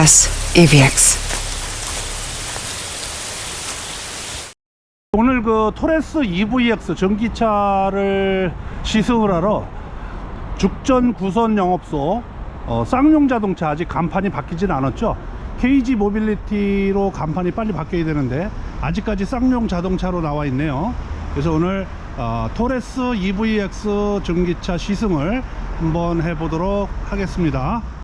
Torres EVX. 오늘 그 토레스 EVX 전기차를 시승을 하러 죽전 구선 영업소 어, 쌍용 자동차 아직 간판이 바뀌진 않았죠. KG 모빌리티로 간판이 빨리 바뀌어야 되는데 아직까지 쌍용 자동차로 나와 있네요. 그래서 오늘 어, 토레스 EVX 전기차 시승을 한번 해보도록 하겠습니다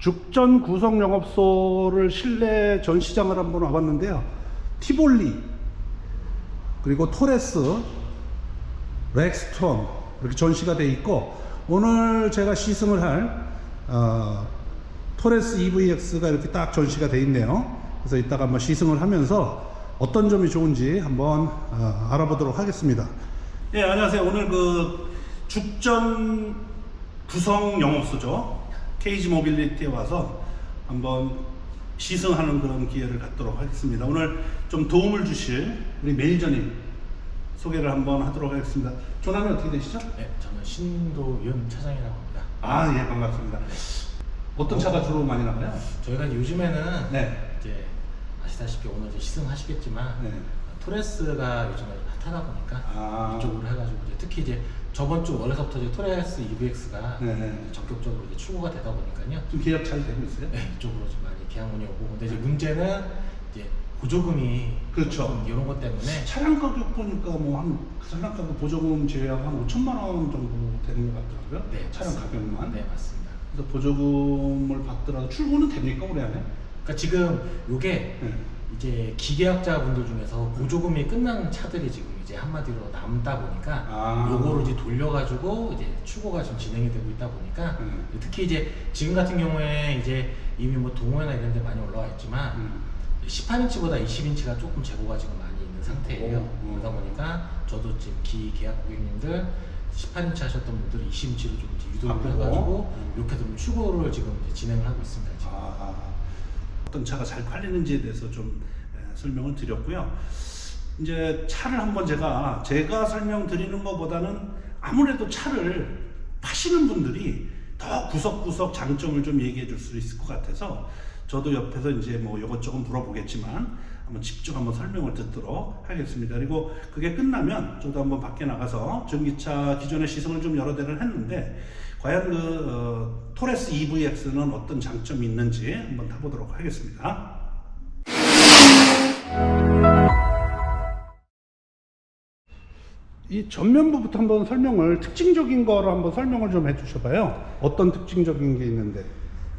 죽전 구성 영업소를 실내 전시장을 한번 와봤는데요. 티볼리 그리고 토레스, 렉스톤 이렇게 전시가 돼 있고 오늘 제가 시승을 할 어, 토레스 EVX가 이렇게 딱 전시가 돼 있네요. 그래서 이따가 한번 시승을 하면서 어떤 점이 좋은지 한번 어, 알아보도록 하겠습니다. 예, 안녕하세요. 오늘 그 죽전 구성 영업소죠. KG 모빌리티에 와서 한번 시승하는 그런 기회를 갖도록 하겠습니다. 오늘 좀 도움을 주실 우리 매니저님 소개를 한번 하도록 하겠습니다. 조남이 어떻게 되시죠? 네, 저는 신도윤 차장이라고 합니다. 아, 예, 반갑습니다. 어떤 차가 주로 많이 나가요? 저희가 요즘에는 네. 이제 아시다시피 오늘 이제 시승하시겠지만 네. 토레스가 요즘에 핫하다 보니까 아. 이쪽으로 해가지고 이제 특히 이제 저번 주 월요일부터 이제 토레스 EVX가 네. 전격적으로 이제 출고가 되다 보니까요. 좀 계약 잘 되고 있어요? 네, 이쪽으로 좀 많이 계약문이 오고 근데 이제 문제는 이제 보조금이 그렇죠. 이런 것 때문에 차량 가격 보니까 뭐한 차량 가격 보조금 제외하고 한 5천만 원 정도 되는 것 같더라고요. 네, 차량 맞습니다. 가격만. 네, 맞습니다. 그래서 보조금을 받더라도 출고는 됩니까 올해 안에? 그러니까 지금 요게 네. 이제 기계학자분들 중에서 보조금이 끝난 차들이 지금 이제 한마디로 남다 보니까 아. 요거를 이제 돌려가지고 이제 출고가 지금 진행이 되고 있다 보니까 음. 특히 이제 지금 같은 경우에 이제 이미 뭐 동호회나 이런 데 많이 올라와 있지만 음. 18인치보다 20인치가 조금 재고가 지금 많이 있는 상태예요. 오, 오. 그러다 보니까 저도 지금 기계약 고객님들 18인치 하셨던 분들 20인치로 좀 이제 유도를 바꾸고. 해가지고 음. 이렇게 좀 출고를 지금 진행을 하고 있습니다. 지금. 아, 어떤 차가 잘 팔리는지에 대해서 좀 예, 설명을 드렸고요. 이제 차를 한번 제가 제가 설명드리는 것보다는 아무래도 차를 파시는 분들이 더 구석구석 장점을 좀 얘기해 줄 수 있을 것 같아서 저도 옆에서 이제 뭐 이것저것 물어보겠지만 한번 직접 한번 설명을 듣도록 하겠습니다. 그리고 그게 끝나면 저도 한번 밖에 나가서 전기차 기존의 시승을 좀 여러 대를 했는데 과연 그 어, 토레스 EVX는 어떤 장점이 있는지 한번 타보도록 하겠습니다. 이 전면부부터 한번 설명을 특징적인 거로 한번 설명을 좀 해주셔봐요. 어떤 특징적인 게 있는데?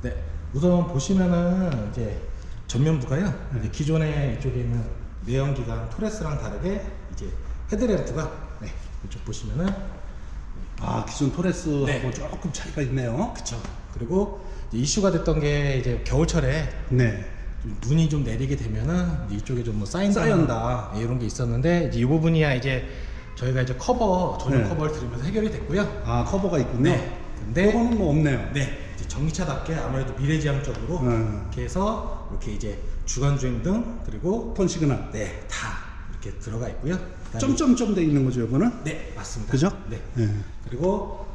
네. 우선 보시면은 이제 전면부가요. 네. 이제 기존에 이쪽에 있는 내연기관 토레스랑 다르게 이제 헤드램프가 네. 이쪽 보시면은 아 기존 토레스하고 네. 조금 차이가 있네요. 그쵸. 그리고 이슈가 됐던 게 이제 겨울철에 네. 좀 눈이 좀 내리게 되면은 이쪽에 좀 뭐 쌓인다 쌓인다. 네, 이런 게 있었는데 이제 이 부분이야 이제 저희가 이제 커버 전용 네. 커버를 들으면서 해결이 됐고요. 아 커버가 있군요. 네. 근데 이거는 뭐 없네요. 네, 이제 전기차답게 아무래도 미래지향적으로 음. 이렇게 해서 이렇게 이제 주간 주행 등 그리고 톤 시그널. 네, 다 이렇게 들어가 있고요. 점점점 돼 있는 거죠, 이거는? 네, 맞습니다. 그죠? 네. 네. 그리고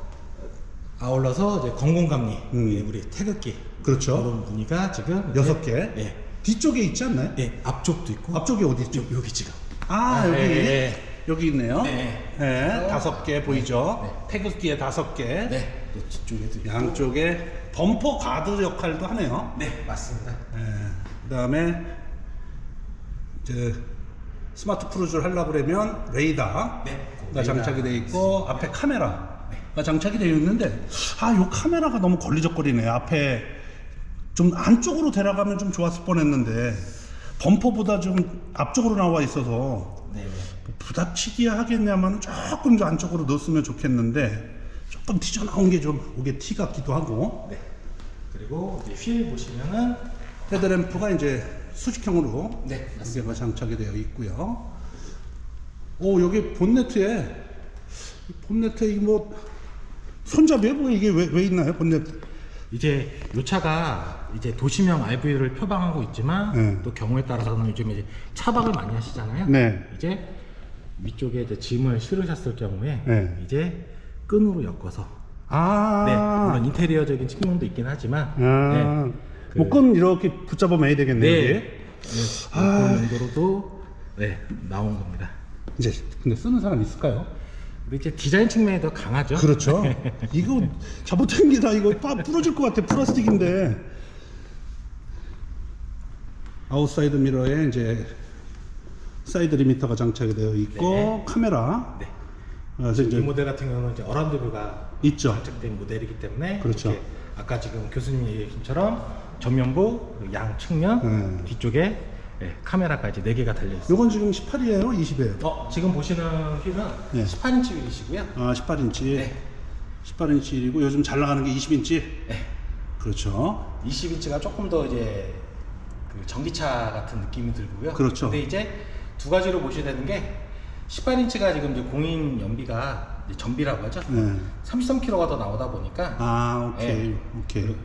아울러서 이제 건공감리 음. 예, 우리 태극기 그렇죠. 이런 무늬가 지금 이제- 여섯 개. 네, 뒤쪽에 있지 않나요? 네, 앞쪽도 있고 앞쪽에 어디 있죠? 요- 여기 지금 아, 아, 여기. 네, 네. 여기 있네요. 네. 네, 다섯 개 보이죠? 네. 태극기에 다섯 개. 네, 네, 뒤쪽에도 있고. 양쪽에 범퍼 가드 역할도 하네요. 네, 맞습니다. 그 다음에 이제 스마트 크루즈를 하려고 그러면 레이더 가 네, 장착이 되어 있고. 앞에 카메라가 장착이 되어 있는데 아, 요 카메라가 너무 걸리적거리네. 앞에 좀 안쪽으로 데려가면 좀 좋았을 뻔했는데 범퍼보다 좀 앞쪽으로 나와 있어서 네, 부닥치기 하겠냐면 조금 더 안쪽으로 넣었으면 좋겠는데 조금 튀어나온 게좀 이게 티 같기도 하고 네. 그리고 이제 휠 보시면은 헤드램프가 이제 수직형으로 네, 여기가 장착이 되어 있고요. 오 여기 본네트에 이 본네트에 이게 뭐 손잡이에 뭐 이게 왜, 왜 있나요 본네트? 이제 요 차가 이제 도시명 RV를 표방하고 있지만 네. 또 경우에 따라서는 요즘 이제 차박을 많이 하시잖아요. 네. 이제 위쪽에 이제 짐을 실으셨을 경우에 네. 이제 끈으로 엮어서 아, 네, 물론 인테리어적인 측면도 있긴 하지만 아, 그- 목건 이렇게 붙잡아 매야 되겠네요. 네. 네, 아. 그런 용도로도 네 나온 겁니다. 이제 근데 쓰는 사람 있을까요? 근데 이제 디자인 측면이 더 강하죠. 그렇죠. 이거 잘못합니다. 이거 빠 부러질 것 같아. 플라스틱인데. 아웃사이드 미러에 이제 사이드 리미터가 장착이 되어 있고 네. 카메라. 네. 그래서 이 이제 모델 같은 경우는 이제 어라운드뷰가 있죠. 장착된 모델이기 때문에 그렇죠. 이렇게 아까 지금 교수님이 얘기했처럼 전면부 양 측면 네. 뒤쪽에 예, 카메라까지 4개가 달려 있어요. 요건 지금 18이에요, 20이에요. 어, 지금 보시는 휠은 네. 18인치 휠이시고요. 아, 18인치. 네. 18인치이고 요즘 잘 나가는 게 20인치. 네. 그렇죠. 20인치가 조금 더 이제 그 전기차 같은 느낌이 들고요. 그렇죠. 근데 이제 두 가지로 보셔야 되는 게 18인치가 지금 이제 공인 연비가 이제 전비라고 하죠. 네. 33km가 더 나오다 보니까 아, 오케이. 네. 오케이.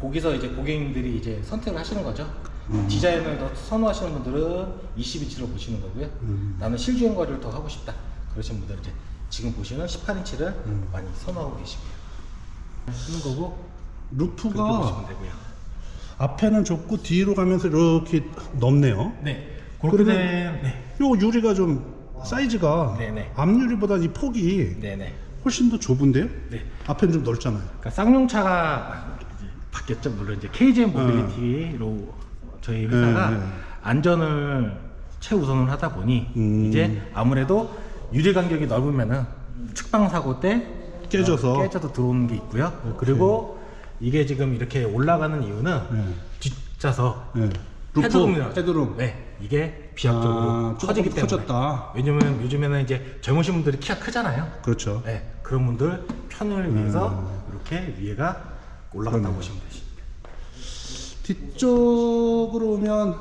거기서 이제 고객님들이 이제 선택을 하시는 거죠. 음. 디자인을 더 선호하시는 분들은 20인치로 보시는 거고요. 음. 나는 실주행 거리를 더 하고 싶다. 그러신 분들은 이제 지금 보시는 18인치를 음. 많이 선호하고 계시고요. 쓰는 거고 그렇게 루프가 보시면 되고요. 앞에는 좁고 뒤로 가면서 이렇게 넓네요. 네. 그렇게 그러면- 네. 요 유리가 좀 사이즈가 네네. 앞 유리보다 이 폭이 네 네. 훨씬 더 좁은데요? 네. 앞에는 좀 넓잖아요. 그러니까 쌍용차가 이제 바뀌었죠. 물론 이제 KGM 모빌리티로 저희 회사가 네, 네. 안전을 최우선을 하다 보니 음. 이제 아무래도 유리 간격이 넓으면은 측방 사고 때 깨져서. 어, 깨져도 들어오는 게 있고요. 그리고 이게 지금 이렇게 올라가는 이유는 네. 뒷좌석 네. 루프, 헤드룸이라 헤드룸. 네, 이게 비약적으로 아, 커지기 조금 때문에 커졌다. 왜냐면 요즘에는 이제 젊으신 분들이 키가 크잖아요. 그렇죠. 네, 그런 분들 편을 위해서 이렇게 위에가 올라갔다 그러네요. 보시면 되십니다. 뒤쪽으로 오면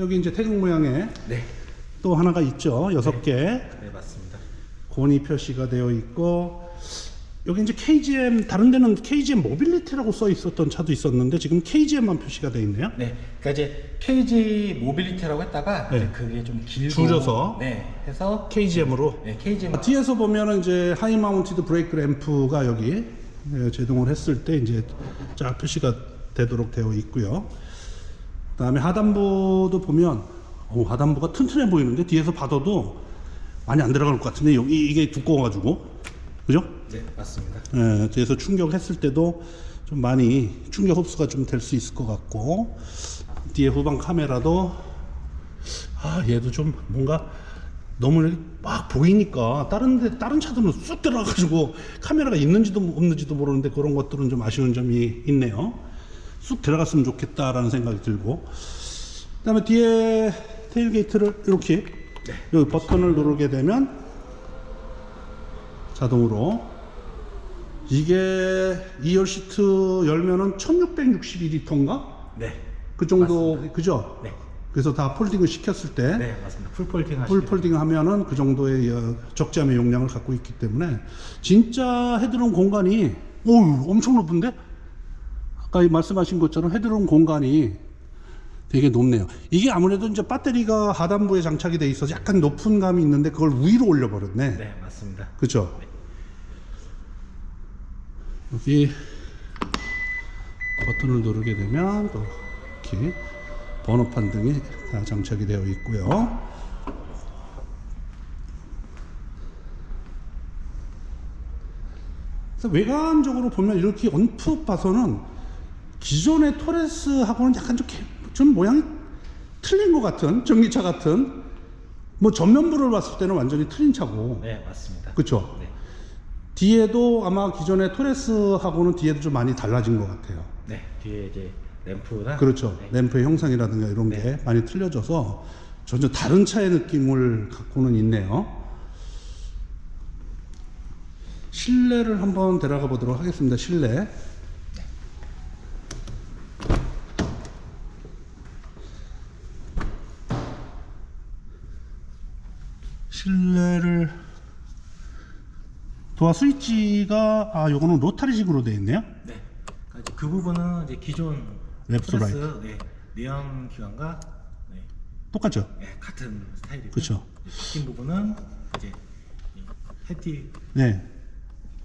여기 이제 태극 모양의 네, 또 하나가 있죠. 여섯 개 네 맞습니다. 권위 표시가 되어 있고 여기 이제 KGM 다른 데는 KGM 모빌리티라고 써 있었던 차도 있었는데 지금 KGM만 표시가 되어 있네요. 네, 그러니까 이제 KG 모빌리티라고 했다가 네. 이제 그게 좀 길고 줄여서. 네, 해서 KGM으로 네, KG 뒤에서 보면은 이제 하이 마운티드 브레이크 램프가 여기 예, 제동을 했을 때 이제 쫙 표시가 되도록 되어 있고요. 그 다음에 하단부도 보면 오, 하단부가 튼튼해 보이는데 뒤에서 봐도 많이 안 들어갈 것 같은데 여기 이게 두꺼워가지고 그죠? 네, 맞습니다. 예, 뒤에서 충격했을 때도 좀 많이 충격 흡수가 좀 될 수 있을 것 같고 뒤에 후방 카메라도 아 얘도 좀 뭔가 너무 막 보이니까 다른 데 다른 차들은 쑥 들어가가지고 카메라가 있는지도 없는지도 모르는데 그런 것들은 좀 아쉬운 점이 있네요. 쑥 들어갔으면 좋겠다라는 생각이 들고 그 다음에 뒤에 테일게이트를 이렇게 여기 버튼을 누르게 되면 자동으로 이게 2열 시트 열면은 1661리터인가? 네, 그 정도 그죠? 네, 그래서 다 폴딩을 시켰을 때 네 맞습니다. 풀 폴딩 풀 폴딩 하면은 그 정도의 어, 적재함의 용량을 갖고 있기 때문에 진짜 헤드룸 공간이 오우 엄청 높은데 아까 이 말씀하신 것처럼 헤드룸 공간이 되게 높네요. 이게 아무래도 이제 배터리가 하단부에 장착이 돼 있어서 약간 높은 감이 있는데 그걸 위로 올려버렸네. 네, 맞습니다. 그죠? 여기 버튼을 누르게 되면 또 이렇게 번호판 등이 다 장착이 되어 있고요. 그래서 외관적으로 보면 이렇게 언뜻 봐서는 기존의 토레스하고는 약간 좀, 개- 좀 모양이 틀린 것 같은 전기차 같은 뭐 전면부를 봤을 때는 완전히 틀린 차고 네, 맞습니다. 그쵸? 네, 뒤에도 아마 기존의 토레스하고는 뒤에도 좀 많이 달라진 것 같아요. 네, 뒤에 이제 램프나 그렇죠. 네. 램프의 형상이라든가 이런 게 많이 틀려져서 전혀 다른 차의 느낌을 갖고는 있네요. 실내를 한번 데려가 보도록 하겠습니다. 실내. 실내를 도어 스위치가 아 요거는 로타리식으로 되어 있네요. 네, 그러니까 이제 그 부분은 이제 기존 랩스 토레스 네, 내연 기관과 네, 똑같죠? 네, 같은 스타일이고 그쵸. 바뀐 부분은 이제 이 헤티 네.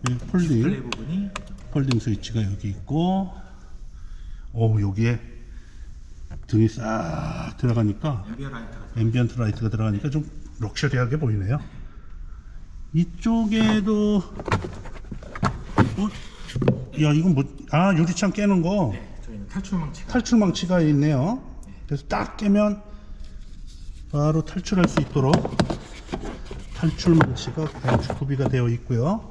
이 디스플레이 폴딩 부분이 폴딩 스위치가 여기 있고 오 여기에 등이 싹 들어가니까 앰비어 라이트가 앰비언트 라이트가 들어가니까 좀 럭셔리하게 보이네요. 이쪽에도 어? 야 이건 뭐? 아 유리창 깨는 거 저희는 탈출망치가 탈출 망치가 있네요. 그래서 딱 깨면 바로 탈출할 수 있도록 탈출 망치가 그냥 구비가 되어 있고요.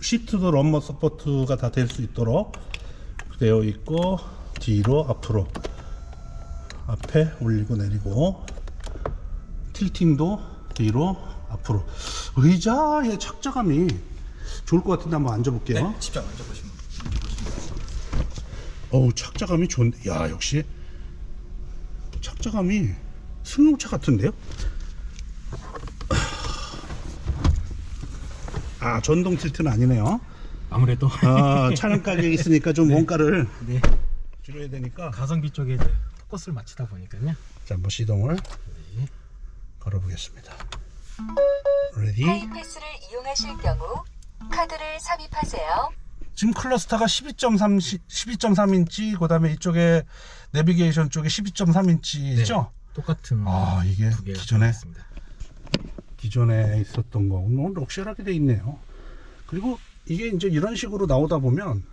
시트도 럼머 서포트가 다 될 수 있도록 되어 있고 뒤로 앞으로 앞에 올리고 내리고 틸팅도 뒤로 앞으로 의자의 착자감이 좋을 것 같은데 한번 앉아볼게요. 네, 직접 앉아보시면 어우 착자감이 좋은데 야 역시 착자감이 승용차 같은데요? 아 전동 틸트는 아니네요 아무래도 아 차량 가격이 있으니까 좀 원가를 네, 줄여야 되니까 가성비 쪽에 포커스를 맞추다 보니까요. 자 한번 시동을 네. 걸어보겠습니다 레디 하이패스를 이용하실 경우 카드를 삽입하세요. 지금 클러스터가 12.3 12.3인치 그다음에 이쪽에 내비게이션 쪽에 12.3인치죠? 똑같은 아 이게 두 개가 기존에 있습니다. 기존에 있었던 거 너무 럭셔리하게 돼 있네요. 그리고 이게 이제 이런 식으로 나오다 보면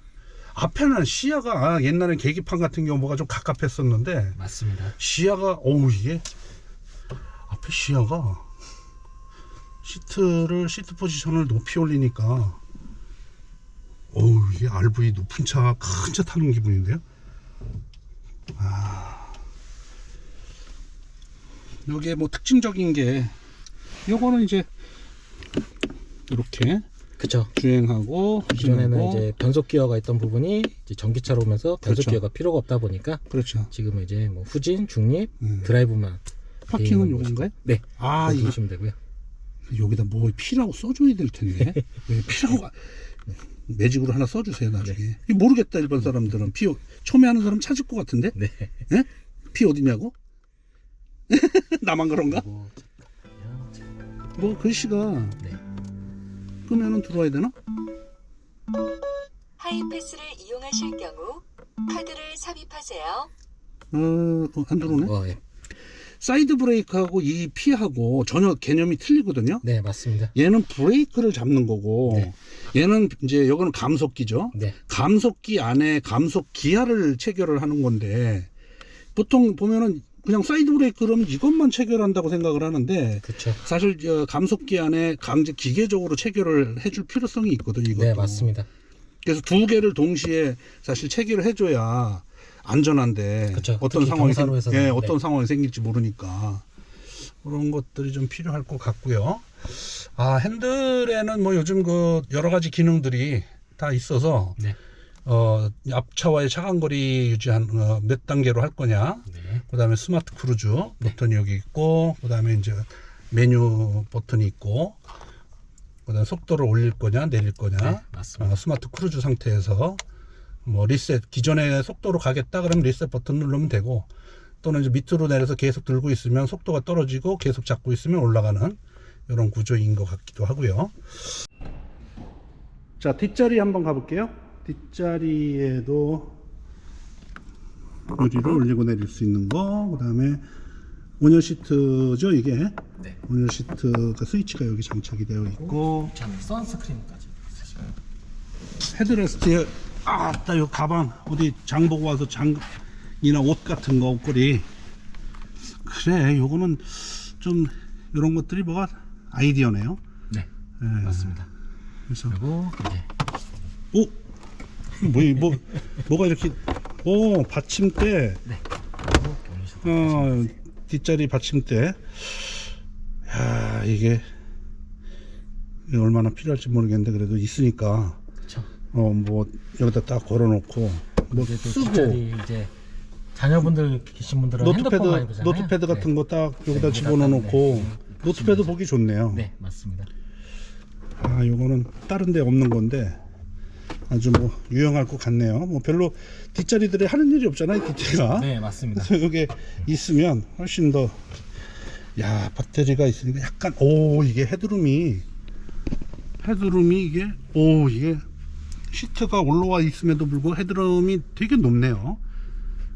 앞에는 시야가 아, 옛날에 계기판 같은 경우 뭐가 좀 갑갑했었는데 맞습니다. 시야가 어우 이게 앞에 시야가 시트를 시트 포지션을 높이 올리니까 어우 이게 RV 높은 차 큰 차 타는 기분인데요. 아 여기에 뭐 특징적인 게 요거는 이제 이렇게 그쵸. 주행하고 기존에는 이제 변속 기어가 있던 부분이 이제 전기차로 오면서 변속 그렇죠. 기어가 필요가 없다 보니까 그렇죠. 지금은 이제 뭐 후진, 중립, 음. 드라이브만 파킹은 돼 있는 요건가요? 네. 아 이거 보시면 되고요. 여기다 뭐 피라고 써줘야 될 텐데. 왜 피라고 매직으로 하나 써주세요 나중에. 이거 모르겠다 일반 사람들은. 피 처음에 하는 사람 찾을 것 같은데? 네. 예? 피 어디냐고? 나만 그런가? 뭐 글씨가. 네. 끄면은 들어와야 되나? 하이패스를 이용하실 경우 카드를 삽입하세요. 어안 들어오네? 어, 예. 사이드 브레이크하고 이 피하고 전혀 개념이 틀리거든요 네, 맞습니다. 얘는 브레이크를 잡는 거고 네. 얘는 이제 요거는 감속기죠 네. 감속기 안에 감속 기아를 체결을 하는 건데 보통 보면은 그냥 사이드 브레이크 그러면 이것만 체결한다고 생각을 하는데 그렇죠. 사실 저 감속기 안에 강제 기계적으로 체결을 해줄 필요성이 있거든요. 이것도. 네, 맞습니다. 그래서 두 개를 동시에 사실 체결을 해줘야 안전한데 그쵸. 어떤 상황이 생, 예, 네. 어떤 상황이 생길지 모르니까 그런 것들이 좀 필요할 것 같고요. 아 핸들에는 뭐 요즘 그 여러 가지 기능들이 다 있어서 네. 어, 앞차와의 차간거리 유지한 어, 몇 단계로 할 거냐. 네. 그다음에 스마트 크루즈 네. 버튼이 여기 있고 그다음에 이제 메뉴 버튼이 있고 그다음에 속도를 올릴 거냐 내릴 거냐. 네. 어, 스마트 크루즈 상태에서 뭐 리셋 기존의 속도로 가겠다 그러면 리셋 버튼 누르면 되고 또는 이제 밑으로 내려서 계속 들고 있으면 속도가 떨어지고 계속 잡고 있으면 올라가는 이런 구조인 것 같기도 하고요. 자 뒷자리 한번 가볼게요. 뒷자리에도 유리를 올리고 내릴 수 있는 거, 그 다음에 온열 시트죠 이게 네. 온열 시트가 스위치가 여기 장착이 되어 있고 참 선스크린까지 사실은 헤드레스트에 아따 요 가방 어디 장 보고 와서 장이나 옷 같은 거 옷걸이 그래 요거는 좀 이런 것들이 뭐가 아이디어네요 네, 예, 맞습니다. 그래서 그리고 이제 오 뭐, 뭐 뭐가 이렇게 오 받침대 네. 어 뒷자리 받침대 야 이게 얼마나 필요할지 모르겠는데 그래도 있으니까. 어 뭐 여기다 딱 걸어놓고 뭐 쓰고 뒷자리 이제 자녀분들 계신 분들은 노트패드 핸드폰 많이 보잖아요. 노트패드 같은 네. 거딱 여기다 네, 집어넣어놓고 네. 노트패드 보기 좋네요. 네, 맞습니다. 아 요거는 다른 데 없는 건데 아주 뭐 유용할 것 같네요. 뭐 별로 뒷자리들이 하는 일이 없잖아요, 뒷자리가. 네, 맞습니다. 그래서 이게 있으면 훨씬 더, 야, 배터리가 있으니까 약간, 오, 이게 헤드룸이, 헤드룸이 이게 오 이게 시트가 올라와 있음에도 불구하고 헤드룸이 되게 높네요.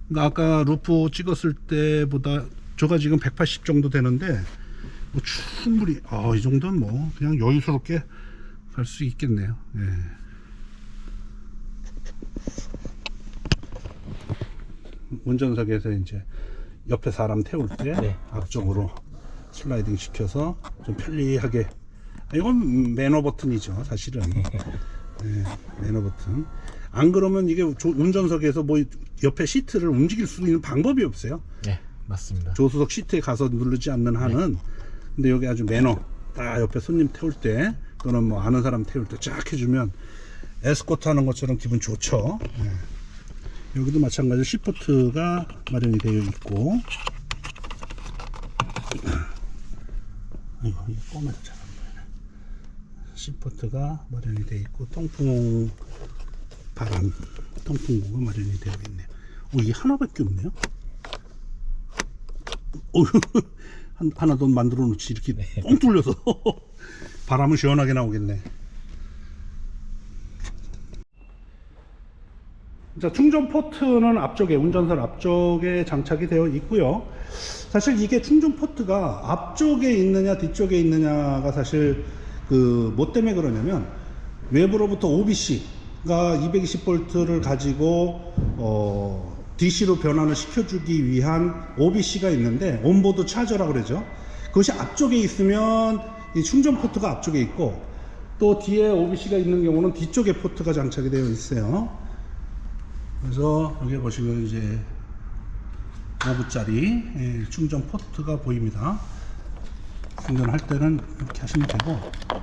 그러니까 아까 루프 찍었을 때보다 저가 지금 180 정도 되는데 뭐 충분히 아 이 정도는 뭐 그냥 여유스럽게 갈 수 있겠네요. 예. 운전석에서 이제 옆에 사람 태울 때 네, 앞쪽으로 슬라이딩 시켜서 좀 편리하게 아, 이건 매너 버튼이죠 사실은 네, 매너 버튼. 안 그러면 이게 조- 운전석에서 뭐 옆에 시트를 움직일 수 있는 방법이 없어요? 네, 맞습니다. 조수석 시트에 가서 누르지 않는 한은. 근데 여기 아주 매너. 딱 옆에 손님 태울 때 또는 뭐 아는 사람 태울 때 쫙 해주면 에스코트 하는 것처럼 기분 좋죠. 네. 여기도 마찬가지로 시포트가 마련이 되어 있고. 이거 꼬매서 보이네 시포트가 마련이 되어 있고 통풍 바람 통풍구가 마련이 되어 있네요. 오 이게 하나밖에 없네요? 어휴, 한, 하나 더 만들어 놓지 이렇게 뻥 뚫려서. 바람은 시원하게 나오겠네. 자, 충전 포트는 앞쪽에 운전석 앞쪽에 장착이 되어 있고요. 사실 이게 충전 포트가 앞쪽에 있느냐 뒤쪽에 있느냐가 사실 그 뭐 때문에 그러냐면 외부로부터 OBC가 220V를 가지고 어 DC로 변환을 시켜주기 위한 OBC가 있는데 온보드 차저라 그러죠. 그것이 앞쪽에 있으면 이 충전 포트가 앞쪽에 있고 또 뒤에 OBC가 있는 경우는 뒤쪽에 포트가 장착이 되어 있어요. 그래서 여기 보시면 이제 5구짜리 예, 충전 포트가 보입니다. 충전할 때는 이렇게 하시면 되고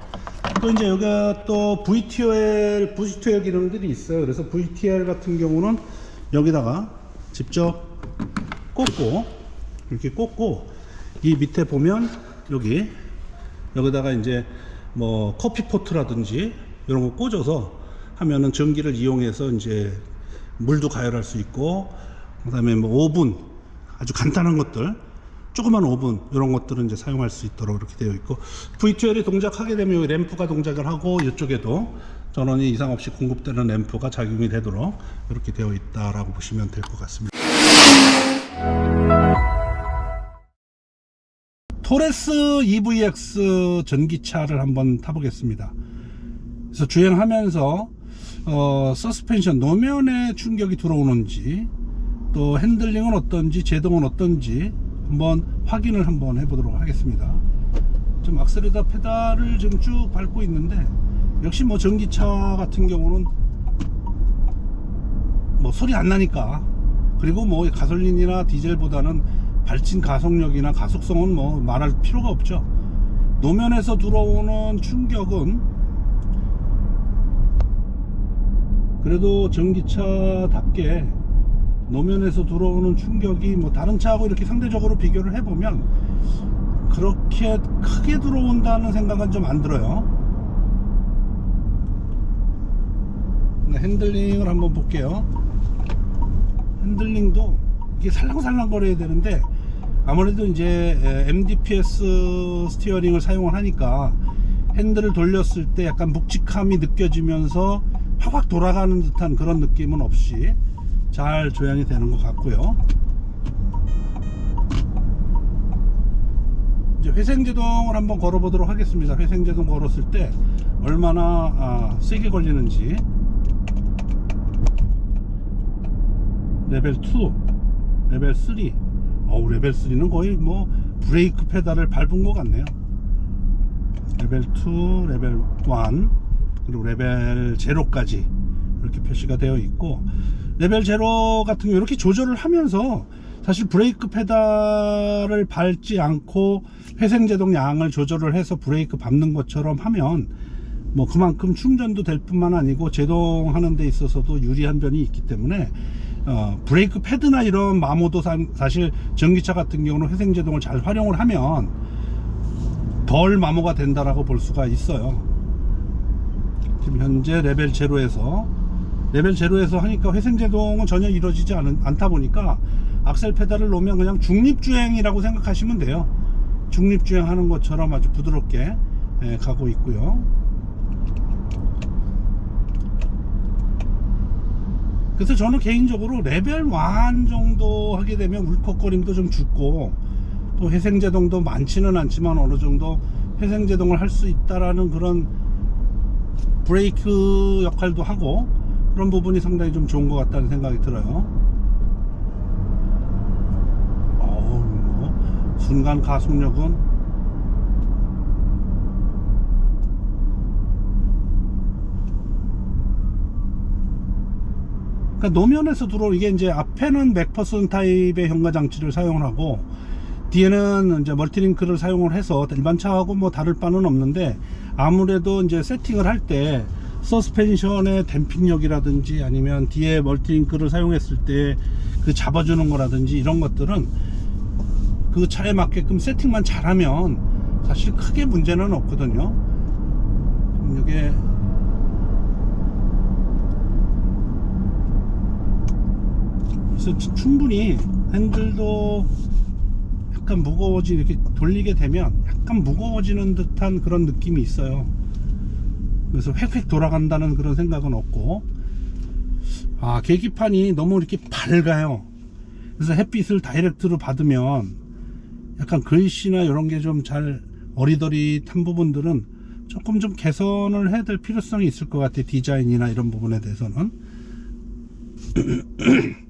또 이제 여기가 또 VTL, VTL 기능들이 있어요. 그래서 VTL 같은 경우는 여기다가 직접 꽂고 이렇게 꽂고 이 밑에 보면 여기 여기다가 이제 뭐 커피 포트라든지 이런 거 꽂아서 하면은 전기를 이용해서 이제 물도 가열할 수 있고 그다음에 뭐 오븐 아주 간단한 것들 조그만 오븐 이런 것들은 이제 사용할 수 있도록 이렇게 되어 있고 V12이 동작하게 되면 램프가 동작을 하고 이쪽에도 전원이 이상 없이 공급되는 램프가 작용이 되도록 이렇게 되어 있다라고 보시면 될 것 같습니다. 토레스 EVX 전기차를 한번 타보겠습니다. 그래서 주행하면서 어, 서스펜션 노면에 충격이 들어오는지 또 핸들링은 어떤지 제동은 어떤지 한번 확인을 한번 해보도록 하겠습니다. 지금 악셀에다 페달을 지금 쭉 밟고 있는데 역시 뭐 전기차 같은 경우는 뭐 소리 안 나니까 그리고 뭐 가솔린이나 디젤보다는 발진 가속력이나 가속성은 뭐 말할 필요가 없죠. 노면에서 들어오는 충격은 그래도 전기차답게 노면에서 들어오는 충격이 뭐 다른 차하고 이렇게 상대적으로 비교를 해보면 그렇게 크게 들어온다는 생각은 좀 안 들어요. 네, 핸들링을 한번 볼게요. 핸들링도 이게 살랑살랑 거려야 되는데 아무래도 이제 MDPS 스티어링을 사용을 하니까 핸들을 돌렸을 때 약간 묵직함이 느껴지면서 확확 돌아가는 듯한 그런 느낌은 없이 잘 조향이 되는 것 같고요. 이제 회생제동을 한번 걸어 보도록 하겠습니다. 회생제동 걸었을 때 얼마나 아, 세게 걸리는지 레벨 2, 레벨 3. 어우, 레벨 3는 거의 뭐 브레이크 페달을 밟은 것 같네요. 레벨 2, 레벨 1, 그리고 레벨 0까지 이렇게 표시가 되어 있고 레벨 0 같은 경우 이렇게 조절을 하면서 사실 브레이크 페달을 밟지 않고 회생 제동 양을 조절을 해서 브레이크 밟는 것처럼 하면 뭐 그만큼 충전도 될 뿐만 아니고 제동하는 데 있어서도 유리한 면이 있기 때문에 어, 브레이크 패드나 이런 마모도 사, 사실 전기차 같은 경우는 회생 제동을 잘 활용을 하면 덜 마모가 된다라고 볼 수가 있어요. 지금 현재 레벨 제로에서 레벨 제로에서 하니까 회생제동은 전혀 이루어지지 않, 않다 보니까 악셀 페달을 놓으면 그냥 중립주행이라고 생각하시면 돼요. 중립주행 하는 것처럼 아주 부드럽게 예, 가고 있고요. 그래서 저는 개인적으로 레벨 1 정도 하게 되면 울컥거림도 좀 죽고 또 회생제동도 많지는 않지만 어느 정도 회생제동을 할 수 있다라는 그런 브레이크 역할도 하고 그런 부분이 상당히 좀 좋은 것 같다는 생각이 들어요. 어우, 뭐 순간 가속력은 그러니까 노면에서 들어오 이게 이제 앞에는 맥퍼슨 타입의 현가 장치를 사용을 하고 뒤에는 이제 멀티링크를 사용을 해서 일반 차하고 뭐 다를 바는 없는데 아무래도 이제 세팅을 할때 서스펜션의 댐핑력이라든지 아니면 뒤에 멀티링크를 사용했을 때 그 잡아주는 거라든지 이런 것들은 그 차에 맞게끔 세팅만 잘하면 사실 크게 문제는 없거든요. 이게 그래서 추- 충분히 핸들도 약간 무거워지 이렇게 돌리게 되면 약간 무거워지는 듯한 그런 느낌이 있어요. 그래서 획획 돌아간다는 그런 생각은 없고 아 계기판이 너무 이렇게 밝아요. 그래서 햇빛을 다이렉트로 받으면 약간 글씨나 이런 게 좀 잘 어리더리한 부분들은 조금 좀 개선을 해야 될 필요성이 있을 것 같아요. 디자인이나 이런 부분에 대해서는.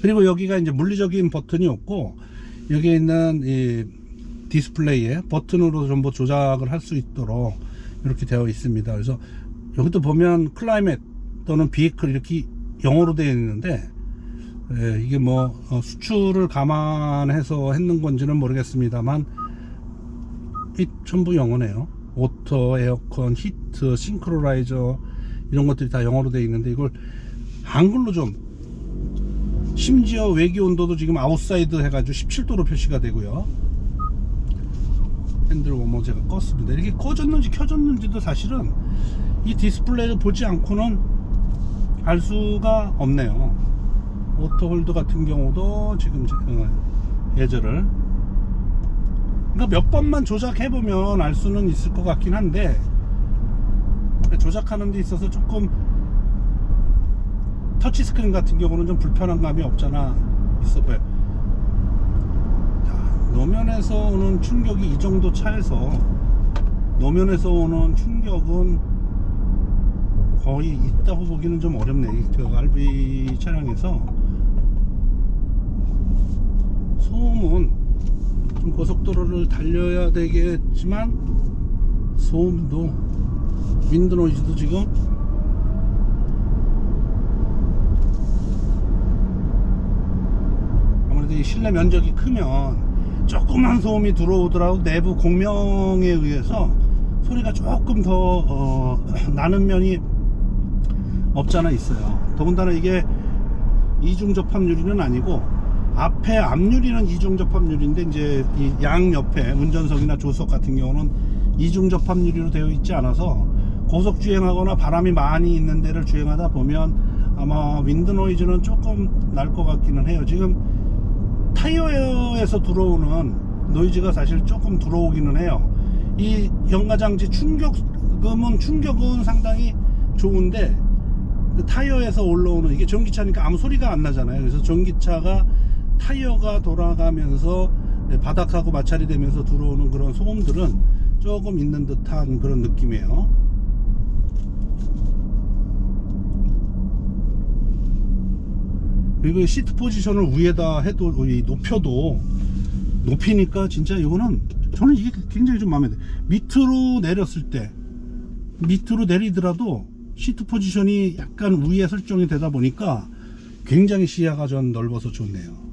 그리고 여기가 이제 물리적인 버튼이 없고 여기에 있는 이 디스플레이에 버튼으로 전부 조작을 할 수 있도록 이렇게 되어 있습니다. 그래서 여기도 보면 클라이met 또는 비이클 이렇게 영어로 되어 있는데 예, 이게 뭐 어, 수출을 감안해서 했는 건지는 모르겠습니다만 이 전부 영어네요. 오토, 에어컨, 히트, 싱크로라이저 이런 것들이 다 영어로 되어 있는데 이걸 한글로 좀 심지어 외기 온도도 지금 아웃사이드 해가지고 17도로 표시가 되고요. 핸들 워머 제가 껐습니다. 이렇게 꺼졌는지 켜졌는지도 사실은 이 디스플레이를 보지 않고는 알 수가 없네요. 오토홀드 같은 경우도 지금 제- 어, 예절을 그러니까 몇 번만 조작해 보면 알 수는 있을 것 같긴 한데 조작하는 데 있어서 조금 터치 스크린 같은 경우는 좀 불편한 감이 없잖아 있어 보여. 자, 노면에서 오는 충격이 이 정도 차에서 노면에서 오는 충격은 거의 있다고 보기는 좀 어렵네. 이그 RV 차량에서 소음은 좀 고속도로를 달려야 되겠지만 소음도 윈드 노이즈도 지금 아무래도 이 실내 면적이 크면 조그만 소음이 들어오더라도 내부 공명에 의해서 소리가 조금 더 어, 나는 면이 없잖아 있어요. 더군다나 이게 이중 접합유리는 아니고 앞에 앞유리는 이중 접합유리인데 이제 이양 옆에 운전석이나 조수석 같은 경우는 이중 접합유리로 되어 있지 않아서 고속 주행하거나 바람이 많이 있는 데를 주행하다 보면 아마 윈드 노이즈는 조금 날 것 같기는 해요. 지금 타이어에서 들어오는 노이즈가 사실 조금 들어오기는 해요. 이 연가장치 충격음은 충격은 상당히 좋은데 그 타이어에서 올라오는 이게 전기차니까 아무 소리가 안 나잖아요. 그래서 전기차가 타이어가 돌아가면서 바닥하고 마찰이 되면서 들어오는 그런 소음들은 조금 있는 듯한 그런 느낌이에요. 그리고 이 시트 포지션을 위에다 해도 이 높여도 높이니까 진짜 이거는 저는 이게 굉장히 좀 마음에 들어요. 밑으로 내렸을 때 밑으로 내리더라도 시트 포지션이 약간 위에 설정이 되다 보니까 굉장히 시야가 전 넓어서 좋네요.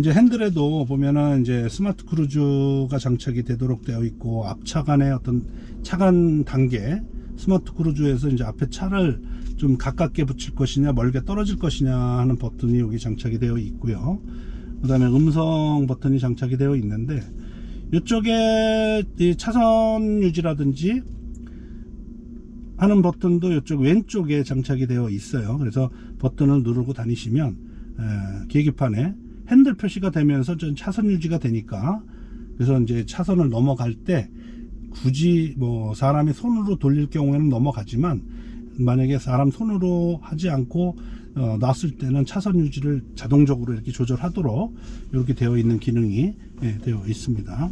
이제 핸들에도 보면은 이제 스마트 크루즈가 장착이 되도록 되어 있고 앞차 간의 어떤 차간 단계 스마트 크루즈에서 이제 앞에 차를 좀 가깝게 붙일 것이냐 멀게 떨어질 것이냐 하는 버튼이 여기 장착이 되어 있고요. 그 다음에 음성 버튼이 장착이 되어 있는데 이쪽에 이 차선 유지라든지 하는 버튼도 이쪽 왼쪽에 장착이 되어 있어요. 그래서 버튼을 누르고 다니시면 에, 계기판에 핸들 표시가 되면서 전 차선 유지가 되니까 그래서 이제 차선을 넘어갈 때 굳이 뭐 사람이 손으로 돌릴 경우에는 넘어가지만 만약에 사람 손으로 하지 않고 어, 놨을 때는 차선 유지를 자동적으로 이렇게 조절하도록 이렇게 되어 있는 기능이 예, 되어 있습니다.